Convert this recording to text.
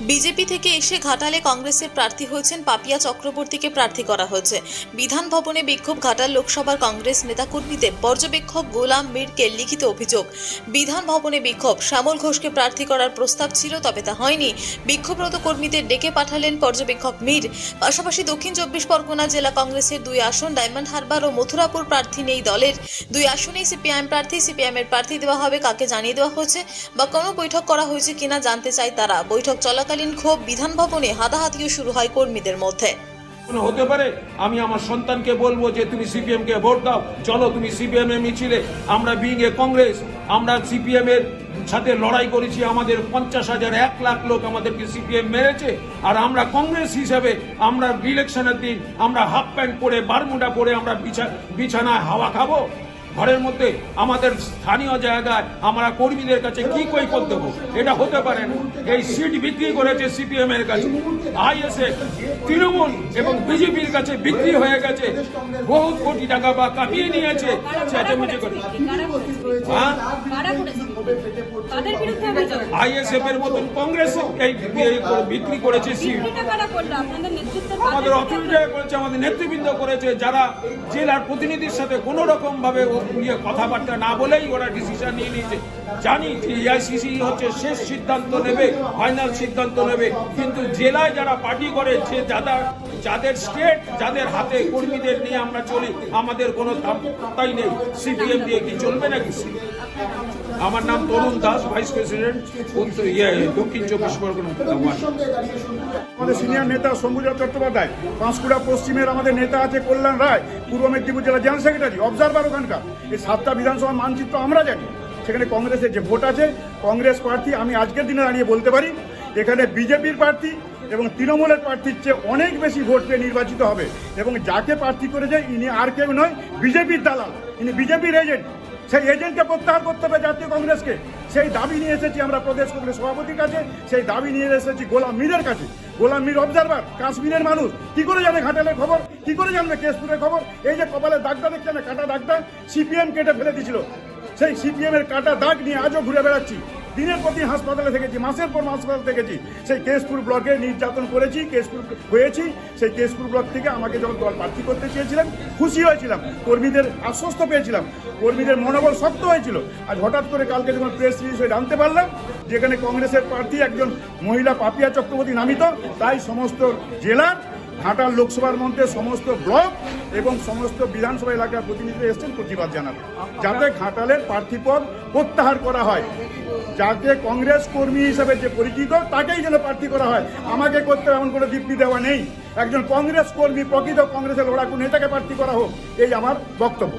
BJP থেকে এসে ঘাটালে কংগ্রেসের প্রার্থী হয়েছেন পাপিয়া চক্রবর্তীকে প্রার্থী করা হয়েছে। বিধান ভবনে বিক্ষোভ ঘাটাল লোকসভার কংগ্রেস নেতাকর্মীদের পর্যবেক্ষক গোলাম মীরকে লিখিত অভিযোগ। বিধান ভবনে বিক্ষোভ। শ্যামল ঘোষকে প্রার্থী করার প্রস্তাব ছিল, তবে তা হয়নি। বিক্ষোভরত কর্মীদের ডেকে পাঠালেন পর্যবেক্ষক মীর। পাশাপাশি দক্ষিণ চব্বিশ পরগনা জেলা কংগ্রেসের দুই আসন ডায়মন্ড হারবার ও মথুরাপুর প্রার্থী নেই দলের। দুই আসনেই সিপিআইএম প্রার্থী সিপিআইএম এর প্রার্থী দেওয়া হবে কাকে জানিয়ে দেওয়া হয়েছে বা কোনো বৈঠক করা হয়েছে কিনা জানতে চায় তারা। বৈঠক চলাকালীন ক্ষোভ বিধান ভবনে হাতাহাতিও শুরু হয় কর্মীদের মধ্যে। হতে পারে? আমি আমার সন্তানকে বলব যে তুমি সিপিএম কে ভোট দাও, চলো তুমি সিপিএম এর মিছিলে। আমরা বিং এ কংগ্রেস আমরা সিপিএম এর সাথে লড়াই করেছি, আমাদের পঞ্চাশ হাজার এক লাখ লোক আমাদেরকে সিপিএম মেরেছে। আর আমরা কংগ্রেস হিসেবে, আমরা ইলেকশনের দিন আমরা হাফ প্যান্ট পরে, বারমুডা পরে আমরা বিছা- বিছানায় হাওয়া খাব। ঘরের মধ্যে আমাদের স্থানীয় জায়গায় আমরা কর্মীদের কাছে কি কই করতে এটা হতে পারে না। এই সিট বিক্রি করেছে সিপিএম এর কাছে। এ তৃণমূল এবং বিজেপির কাছে বিক্রি হয়ে গেছে। বহু কোটি টাকা বা কামিয়ে নিয়েছে। চেঁচামেচি করে। হ্যাঁ? কারা করেছে তাদের বিরুদ্ধে অভিযোগ আইএসএফ এর মতন কংগ্রেস এই বিক্রি করেছে আমাদের অথরিটি করেছে আমাদের নেতৃবৃন্দ করেছে যারা জেলার প্রতিনিধির সাথে কোনো রকম ভাবে ইয়ে কথাবার্তা না বলেই ওরা ডিসিশন নিয়ে নিয়েছে। জানি যে এআইসিসি হচ্ছে শেষ সিদ্ধান্ত নেবে ফাইনাল সিদ্ধান্ত নেবে। কিন্তু জেলায় যারা পার্টি করে যে যারা যাদের স্টেট যাদের হাতে কর্মীদের নিয়ে আমরা চলি, আমাদের কোনো তাই নেই। সিপিএম দিয়ে কি চলবে নাকি? আমার নাম তরুণ দাস ভাইস প্রেসিডেন্ট ইয়ে দক্ষিণ চব্বিশ পরগনা আমাদের সিনিয়র নেতা শম্ভুজা চট্টোপাধ্যায়, পাঁশকুড়া পশ্চিমের আমাদের নেতা আছে কল্যাণ রায়, পূর্ব মেদিনীপুর জেলা জেনারেল সেক্রেটারি অবজারভার ওখানকার। এই সাতটা বিধানসভা মানচিত্র আমরা জানি। সেখানে কংগ্রেসের যে ভোট আছে, কংগ্রেস প্রার্থী আমি আজকের দিনে দাঁড়িয়ে বলতে পারি, এখানে বিজেপির প্রার্থী এবং তৃণমূলের প্রার্থীর চেয়ে অনেক বেশি ভোট পেয়ে নির্বাচিত হবে এবং যাকে প্রার্থী করেছে, ইনি আর কেউ নয়, বিজেপির দালাল। ইনি বিজেপির এজেন্ট সেই এজেন্টকে প্রত্যাহার করতে হবে জাতীয় কংগ্রেসকে। সেই দাবি নিয়ে এসেছি আমরা প্রদেশ কংগ্রেস সভাপতির কাছে, সেই দাবি নিয়ে এসেছি গোলাম মীরের কাছে। গোলাম মীর অবজারভার কাশ্মীরের মানুষ। কি করে জানে ঘাটালের খবর? কি করে জানবে কেশপুরের খবর? এই যে কপালে দাগটা দেখছে না, কাটা দাগটা? সিপিএম কেটে ফেলে দিয়েছিল। সেই সিপিএম এর কাটা দাগ নিয়ে আজও ঘুরে বেড়াচ্ছি। দিনের প্রতি হাসপাতালে থেকেছি, মাসের পর হাসপাতাল থেকেছি। সেই কেশপুর ব্লকে নির্যাতন করেছি, কেশপুর হয়েছি। সেই কেশপুর ব্লক থেকে আমাকে যখন দল প্রার্থী করতে চেয়েছিলেন, খুশি হয়েছিলাম। কর্মীদের আশ্বস্ত পেয়েছিলাম। কর্মীদের মনোবল শক্ত হয়েছিল। আজ হঠাৎ করে কালকে যখন প্রেস রিলিজ হয়ে জানতে পারলাম, যেখানে কংগ্রেসের প্রার্থী একজন মহিলা পাপিয়া চক্রবর্তী নামিত, তাই সমস্ত জেলার ঘাটাল লোকসভার মধ্যে সমস্ত ব্লক এবং সমস্ত বিধানসভা এলাকার প্রতিনিধিরা এসছেন প্রতিবাদ জানাবে। যাতে ঘাটালের প্রার্থীপদ প্রত্যাহার করা হয়। যাকে কংগ্রেস কর্মী হিসেবে যে পরিচিত, তাকেই যেন প্রার্থী করা হয়। আমাকে করতে এমন কোনো দীপ্তি দেওয়া নেই। একজন কংগ্রেস কর্মী, প্রকৃত কংগ্রেসের লড়াকু নেতাকে প্রার্থী করা হোক, এই আমার বক্তব্য।